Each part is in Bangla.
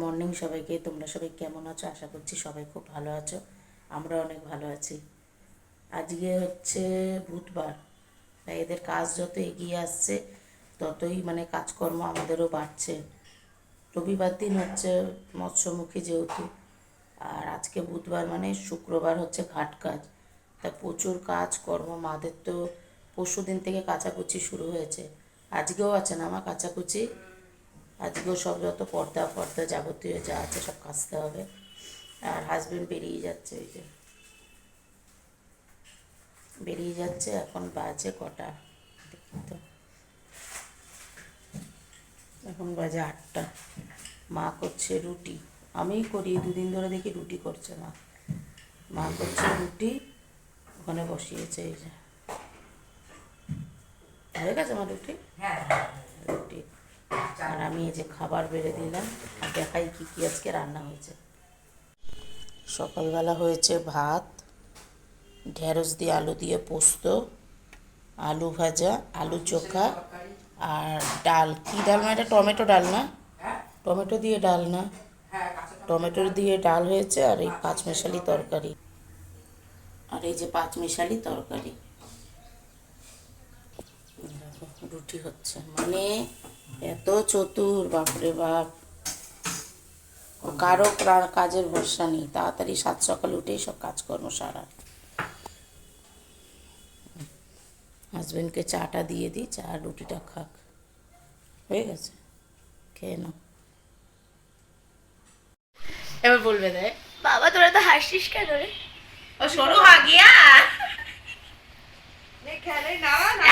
মর্নিং সবাইকে, তোমরা সবাই কেমন আছো? আশা করছি সবাই খুব ভালো আছো। আমরা অনেক ভালো আছি। আজকে হচ্ছে বুধবার, তাই এদের কাজ যত এগিয়ে আসছে, ততই মানে কাজকর্ম আমাদেরও বাড়ছে। রবিবার দিন হচ্ছে মৎস্যমুখী যেহেতু, আর আজকে বুধবার মানে শুক্রবার হচ্ছে ঘাট কাজ। তা প্রচুর কাজ কর্ম মাদের তো পরশু দিন থেকে কাচাকুচি শুরু হয়েছে। আজকেও আছে না আমার কাচাকুচি? আজকেও সব যত পর্দা ফর্দা যাবতীয় যা আছে সব কাচতে হবে। আর হাজবেন্ড বেরিয়ে যাচ্ছে ওই যে। বেরিয়ে যাচ্ছে, এখন বাজে কটা? তো। এখন বাজে আটটা। মা করছে রুটি। আমিই করি, দুদিন ধরে দেখি রুটি করছে মা। মা করছে রুটি, ওখানে বসিয়েছে এই যে। হয়ে গেছে মা রুটি? রুটি আর আমি এই যে খাবার বেড়ে দিলাম, আর দেখাই কি কি আজকে রান্না হয়েছে। সকালবেলা হয়েছে ভাত, ঢেঁড়স দিয়ে আলু দিয়ে পোস্ত, আলু ভাজা, আলু চোখা, আর ডাল। কি ডাল না এটা টমেটো ডাল না? টমেটো দিয়ে ডাল না? টমেটো দিয়ে ডাল হয়েছে আর এই পাঁচমেশালি তরকারি। আর এই যে পাঁচমেশালি তরকারি। রুটি হচ্ছে। মানে এত চতুর বাপরে বাপ। ও কারও কাজের ভরসা নেই। তাড়াতাড়ি সাত সকালে উঠেই সব কাজকর্ম সারা। হাজবেন্ডকে চাটা দিয়ে দিই চা রুটিটা খাক। হয়ে গেছে। খেয়ে নাও। এবার বলবে দেয় বাবা তোরা তো হাসিস কেন রে? ও সরু হা গিয়া।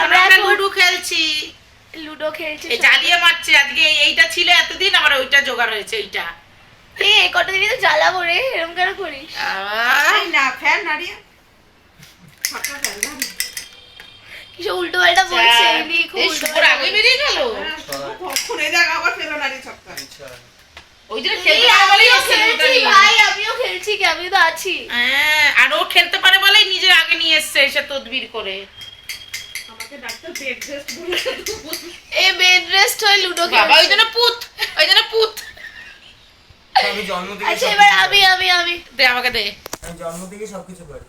আমরা এখন লুডো খেলছি। লুডো খেলছে জ্বালিয়ে মারছে আজকে এইটা ছিল এতদিন আমার ওইটা জোগাড় হয়েছে এইটা। এ কটা দিনই তো জ্বালাবো রে এরকম কেন করিস? না ফ্যান নাড়িয়ে। ফাঁকা ফ্যান না কিছু উল্টো পাল্টা বলছে এই খুব উল্টো শুভর আগে বেরিয়ে গেল? কখন? এই জায়গা আবার ফেলো নাড়ি ছক্কা। ওই জন্য খেলতে পারে বলেই আমিও ও খেলে ওটা খেলছি ভাই আমিও খেলছি কি আমি তো আছি। হ্যাঁ, আর ও খেলতে পারে বলেই নিজের আগে নিয়ে এসছে এসে তদবির করে আমাকে ডাক্তার বেড রেস্ট বলে এ বেড রেস্ট হয়ে লুডো বাবা ওই জন্য পুত ওই জন্য পুত। আমি জন্ম থেকে আচ্ছা এবার দে আমাকে দে। জন্ম থেকে সবকিছু পারি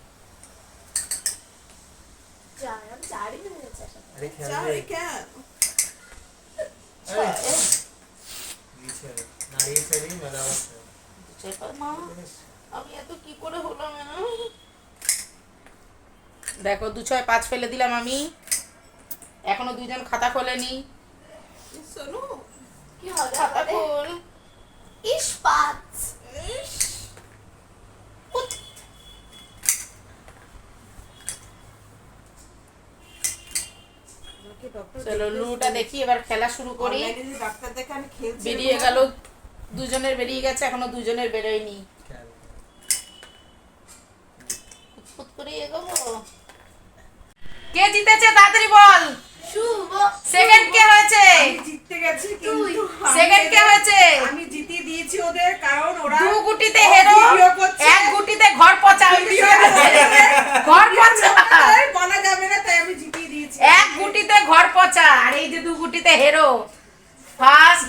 দেখো দু ছয় পাঁচ ফেলে দিলাম আমি। এখনও দুজন খাতা খোলেনি। শোনো কি হবে খাতা খোল। ইস। পাঁচ চলো লুটা দেখি এবার খেলা শুরু করি। ডাক্তার দেখে আমি খেলছি বেরিয়ে গেল দুজনের বেরিয়ে গেছে এখনও দুজনের বেরোয়নি। করে এগোবো। কে জিতেছে? তাড়াতাড়ি বল। সেকেন্ড কে হয়েছে? জিততে গেছি কিন্তু সেকেন্ড কে হয়েছে? আমি জিতিয়ে দিয়েছি ওদের কারণ ওরা দু গুটিতে হেরো এক গুটিতে ঘর পচা ঘর পচা। বলা যাবে না তাই আমি জিতিয়ে দিয়েছি। এক গুটিতে ঘর পচা আর এই যে দু গুটিতে হেরো। ফার্স্ট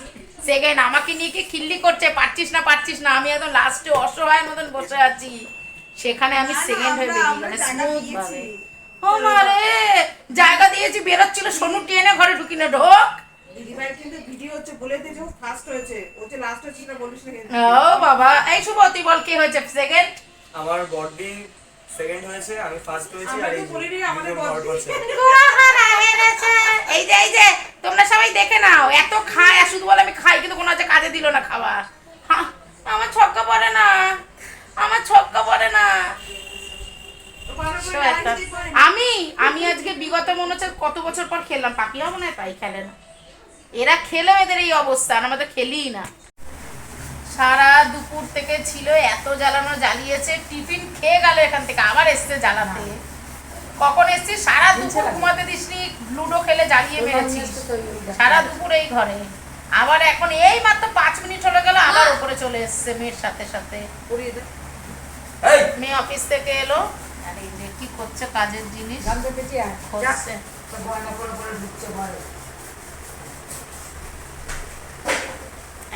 সেকেন্ড আমাকে নিয়ে কি খিল্লি করছে? পারছিস না পারছিস না? আমি একদম লাস্টে অসহায় মতন বসে আছি। সেখানে আমি সেকেন্ড হয়ে বেরিয়ে মানে স্মুথ ভাবে। ও মারে জায়গা দিয়েছি বেরোচ্ছিল সোনু টেনে ঘরে ঢুকিনে ঢোক। দিদিভাই কিন্তু ভিডিও হচ্ছে বলে দিয়েছে ফার্স্ট হয়েছে। ও যে লাস্ট হয়েছে সেটা বলিস না কিন্তু। ও বাবা এই শুভ তুই বল কে হয়েছে সেকেন্ড আমার বডি সেকেন্ড হয়েছে আমি ফার্স্ট হয়েছি আর এই বলিনি আমাদের দুজন ঘর body- করছে এই যে এই যে তোমরা সবাই দেখে নাও এত খায় আর শুধু বলে আমি খাই কিন্তু কোনো হচ্ছে কাজে দিল না খাবার আমার ছক্কা পড়ে না আমার ছক্কা পড়ে না। একটা- আমি আমি আজকে বিগত মনে হচ্ছে কত বছর পর খেললাম পাপিয়া মনে হয় তাই খেলে না। এরা খেলেও এদের এই অবস্থা আর আমাদের খেলিই না। সারা দুপুর থেকে ছিল এত জ্বালানো জ্বালিয়েছে টিফিন খেয়ে গেল এখান থেকে আবার এসছে জ্বালাতে কখন এসছি সারা দুপুর ঘুমাতে দিসনি লুডো খেলে জ্বালিয়ে মেরেছিস। সারা দুপুর এই ঘরে। আবার এখন এই মাত্র পাঁচ মিনিট হলে গেল আবার উপরে চলে এসছে মেয়ের সাথে সাথে। মেয়ে অফিস থেকে এলো। আর এই যে কি করছে কাজের জিনিস? হচ্ছে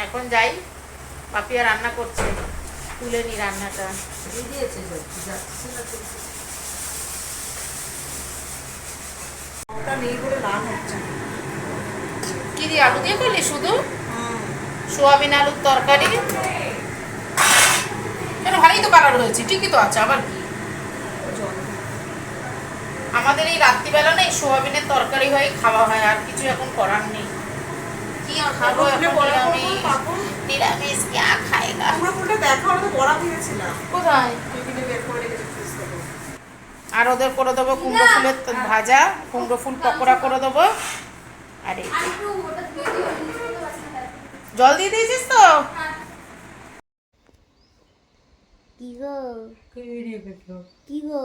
এখন যাই পাপিয়া রান্না করছে। তুলে নি রান্নাটা। দিয়েছে যাচ্ছে না তো। ওটা নেই বলে রান হচ্ছে কি দিয়ে আলু দিয়ে করলি শুধু? সোয়াবিন আলুর তরকারি? কেন ভালোই তো কালার হয়েছে ঠিকই তো আছে। আবার কি আমাদের এই রাত্রিবেলা না এই সোয়াবিনের তরকারি হয়ে খাওয়া হয় আর কিছু এখন করার নেই। কি আর খাব এখন? নিরামিষ নিরামিষ কে খায়গা আমরা ফুলটা দেখা আমরা তো বড়া দিয়েছিলাম। কোথায়? টিফিনে বের করে আর ওদের করে দেবো কুমড়ো ফুলের ভাজা কুমড়ো ফুল পকোড়া করে দেবো। আর জল দিয়ে দিয়েছিস তো? কি গো? কি গো?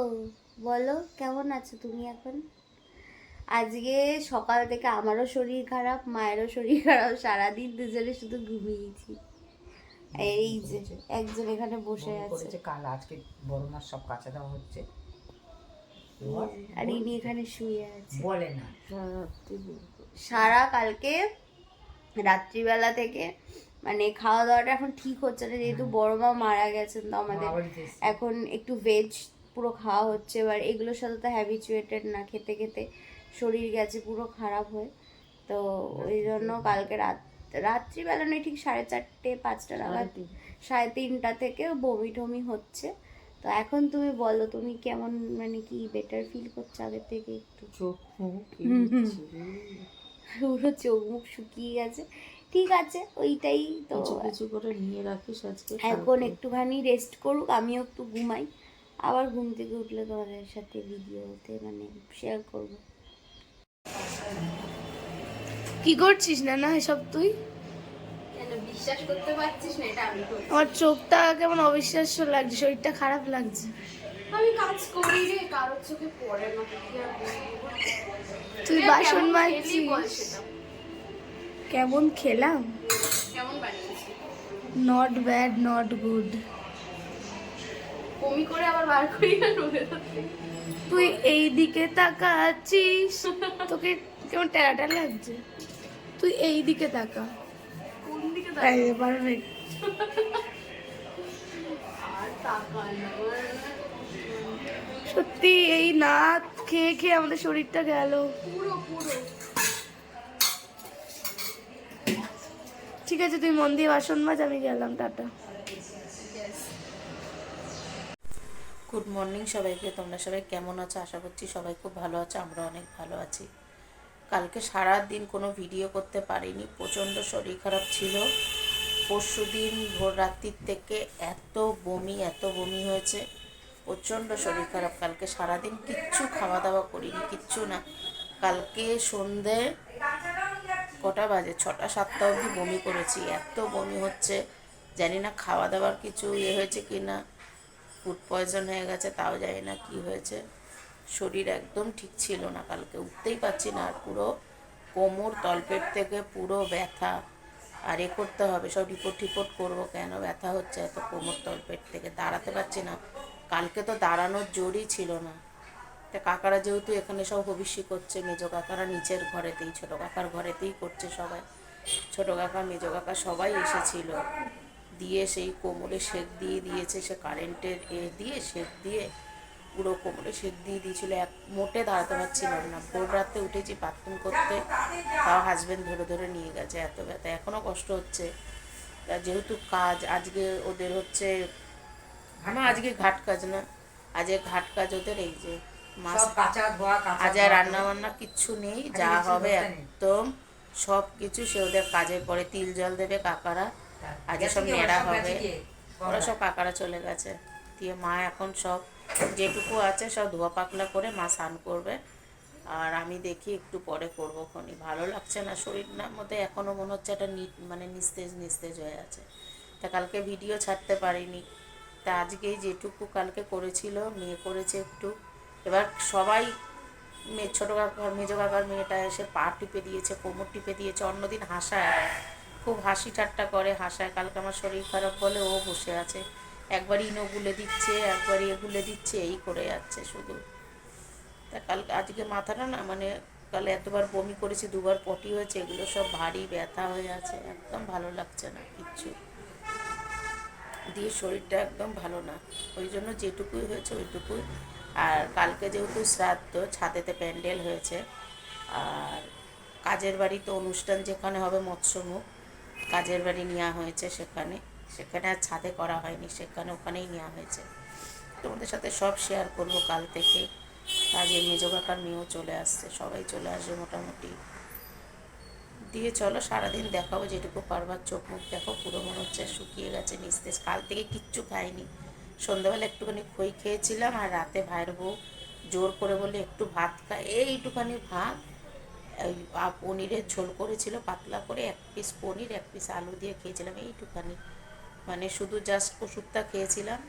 বলো কেমন আছো তুমি এখন? আজকে সকাল থেকে আমারও শরীর খারাপ মায়েরও শরীর খারাপ সারাদিন দুজনে শুধু ঘুমিয়েছি। এই যে একজন এখানে বসে আছে। কাল আজকে বড় মাছ সব কাঁচা দেওয়া হচ্ছে। আর ইনি এখানে শুয়ে আছে। বলে না। সারা কালকে রাত্রিবেলা থেকে মানে খাওয়া দাওয়াটা এখন ঠিক হচ্ছে না যেহেতু বড় মা মারা গেছেন তো আমাদের। এখন একটু ভেজ পুরো খাওয়া হচ্ছে। এবার এগুলোর সাথে তো হ্যাবিচুয়েটেড না খেতে খেতে শরীর গেছে পুরো খারাপ হয়ে। তো ওই জন্য কালকে রাত রাত্রিবেলা নয় ঠিক সাড়ে চারটে পাঁচটা নাগাদ সাড়ে তিনটা থেকে বমি টমি হচ্ছে। তো এখন তুমি বলো তুমি কেমন মানে কি বেটার ফিল করছ আগের থেকে একটু? পুরো চোখ মুখ শুকিয়ে গেছে। ঠিক আছে ওইটাই তো। কিছু করে নিয়ে রাখিস আজকে এখন একটুখানি রেস্ট করুক আমিও একটু ঘুমাই। আবার ঘুম থেকে উঠলে তোমাদের সাথে ভিডিওতে মানে শেয়ার করব। কি করছিস না না এসব তুই? বিশ্বাস করতে পারছিস না এটা আমি আমার চোখটা কেমন অবিশ্বাস্য লাগছে শরীরটা খারাপ লাগছে। আমি কাজ করি রে কারোর চোখে পড়ে না? তুই বাসন মাজছিস? কেমন খেলাম? কেমন বানিয়েছি নট ব্যাড নট গুড বমি করে আবার বার করি না তুই এই দিকে তাকাচ্ছিস। তোকে কেমন ট্যারাটা লাগছে? তুই এই দিকে তাকা। কোন দিকে পারবে না সত্যি এই নাক খেয়ে খেয়ে আমাদের শরীরটা গেল। পুরো পুরো। ঠিক আছে তুই মন দিয়ে বাসন মাজ আমি গেলাম টাটা। গুড মর্নিং সবাইকে, তোমরা সবাই কেমন আছো? আশা করছি সবাই খুব ভালো আছো আমরা অনেক ভালো আছি। কালকে সারা দিন কোনো ভিডিও করতে পারিনি, প্রচণ্ড শরীর খারাপ ছিল। পরশু দিন ভোর রাত্রির থেকে এত বমি এত বমি হয়েছে, প্রচণ্ড শরীর খারাপ। কালকে সারাদিন কিচ্ছু খাওয়া দাওয়া করিনি, কিচ্ছু না। কালকে সন্ধে কটা বাজে? ছটা, সাতটা অবধি বমি করেছি। এত বমি হচ্ছে, জানি না খাওয়া দাওয়ার কিছু ইয়ে হয়েছে কি না ফুড পয়জন হয়ে গেছে, তাও জানি না কি হয়েছে। শরীর একদম ঠিক ছিল না, কালকে উঠতেই পারছি না, আর পুরো কোমর তলপেট থেকে পুরো ব্যথা। আর এ করতে হবে, সব রিপোর্ট টিপোর্ট করব কেন? ব্যথা হচ্ছে এত কোমর তলপেট থেকে, দাঁড়াতে পারছি না। কালকে তো দাঁড়ানোর জোরই ছিল না। তা কাকারা যেহেতু এখানে সব হবিষ্যি করছে, মেজো কাকারা নিচের ঘরেতেই, ছোটো কাকার ঘরেতেই করছে সবাই। ছোটো কাকা, মেজো কাকা সবাই এসেছিল। দিয়ে সেই কোমরে সেক দিয়ে দিয়েছে সে কারেন্টের এ দিয়ে সেক দিয়ে পুরো কোমরে সেক দিয়ে দিয়েছিল। এক মোটে দাঁড়াতে পারছিলাম না। ভোর রাতে উঠেছি বাথরুম করতে তাও হাজবেন্ড ধরে ধরে নিয়ে গেছে। এত ব্যথা এখনও কষ্ট হচ্ছে। তা যেহেতু কাজ আজকে ওদের হচ্ছে আমার আজকে ঘাট কাজ না আজকে ঘাট কাজ ওদের এই যে মাছ আজ আর রান্না বান্না কিচ্ছু নেই যা হবে একদম সব কিছু সে ওদের কাজের পরে তিল জল দেবে কাকারা। আজকে সব নেড়া হবে। ওরা সব কাকারা চলে গেছে। দিয়ে মা এখন সব যেটুকু আছে সব ধোয়া পাকলা করে মা স্নান করবে। আর আমি দেখি একটু পরে করব খনি। ভালো লাগছে না শরীরের মধ্যে এখনও মনে হচ্ছে একটা নি মানে নিস্তেজ নিস্তেজ হয়ে আছে। তা কালকে ভিডিও ছাড়তে পারিনি। তা আজকেই যেটুকু কালকে করেছিল মেয়ে করেছে একটু। এবার সবাই মেয়ে ছোটো কাকার মেজো কাকার মেয়েটা এসে পা টিপে দিয়েছে কোমর টিপে দিয়েছে। অন্যদিন হাসায়। খুব হাসি ঠাট্টা করে, হাসায়। কালকে আমার শরীর খারাপ বলে ও বসে আছে। একবার ইনো গুলে দিচ্ছে একবার ইয়ে গুলে দিচ্ছে, এই করে যাচ্ছে শুধু। তা কাল আজকে মাথাটা না মানে কাল এতবার বমি করেছি, দুবার পটি হয়েছে, এগুলো সব ভারী ব্যথা হয়ে আছে। একদম ভালো লাগছে না কিচ্ছু। দিয়ে শরীরটা একদম ভালো না। ওই জন্য যেটুকুই হয়েছে ওইটুকুই। আর কালকে যেহেতু শ্রাদ্ধ, ছাদেতে প্যান্ডেল হয়েছে। আর কাজের বাড়িতে অনুষ্ঠান যেখানে হবে মৎস্যমুখ কাজের বাড়ি নেওয়া হয়েছে সেখানে। সেখানে আর ছাদে করা হয়নি, সেখানে ওখানেই নেওয়া হয়েছে। তোমাদের সাথে সব শেয়ার করব কাল থেকে। এই মেজো মেয়েও চলে আসছে, সবাই চলে আসবে মোটামুটি। দিয়ে চলো, সারাদিন দেখাবো যেটুকু পারবার চোখ মুখ দেখো, পুরো মনে হচ্ছে শুকিয়ে গেছে, নিস্তেজ। কাল থেকে কিচ্ছু খাইনি। সন্ধ্যাবেলা একটুখানি খই খেয়েছিলাম আর রাতে ভাইয়ের বউ জোর করে বলে একটু ভাত খায় এইটুখানি ভাত পনিরের ঝোল করেছিল, পাতলা করে এক পিস পনির, এক পিস আলু দিয়ে খেয়েছিলাম এইটুখানি। মানে শুধু জাস্ট ওষুধটা খেয়েছিলাম।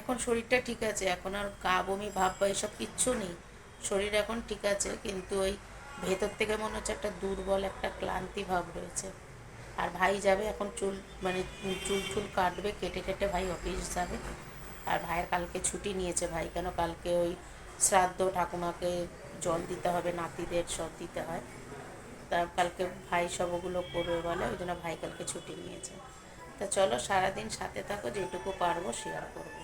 এখন শরীরটা ঠিক আছে, এখন আর গা বমি, ভাব বা এসব কিচ্ছু নেই। শরীর এখন ঠিক আছে, কিন্তু ওই ভেতর থেকে মনে হচ্ছে একটা দুর্বল, একটা ক্লান্তি ভাব রয়েছে। আর ভাই যাবে এখন চুল মানে চুল চুল কাটবে, কেটে কেটে ভাই অফিস যাবে। আর ভাইয়ের কালকে ছুটি নিয়েছে ভাই, কেন কালকে ওই শ্রাদ্ধ ঠাকুমাকে জল দিতে হবে, নাতিদের সব দিতে হয়। তা কালকে ভাই সব ওগুলো করবে বলে, ওই জন্য ভাই কালকে ছুটি নিয়েছে। তা চলো সারাদিন সাথে থাকো, যেটুকু পারব শেয়ার করব।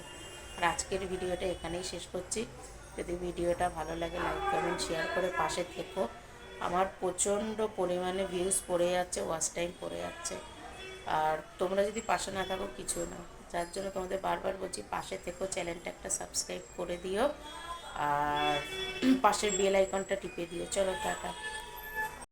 আর আজকের ভিডিওটা এখানেই শেষ করছি। যদি ভিডিওটা ভালো লাগে লাইক কমেন্ট শেয়ার করে পাশে থেকো। আমার প্রচণ্ড পরিমাণে ভিউজ পড়ে যাচ্ছে ওয়াচ টাইম পড়ে যাচ্ছে। আর তোমরা যদি পাশে না থাকো, কিছু না। যার জন্য তোমাদের বারবার বলছি, পাশে থেকো চ্যানেলটা একটা সাবস্ক্রাইব করে দিও। আর পাশের বেল আইকনটা টিপে দিও। চলো টাটা।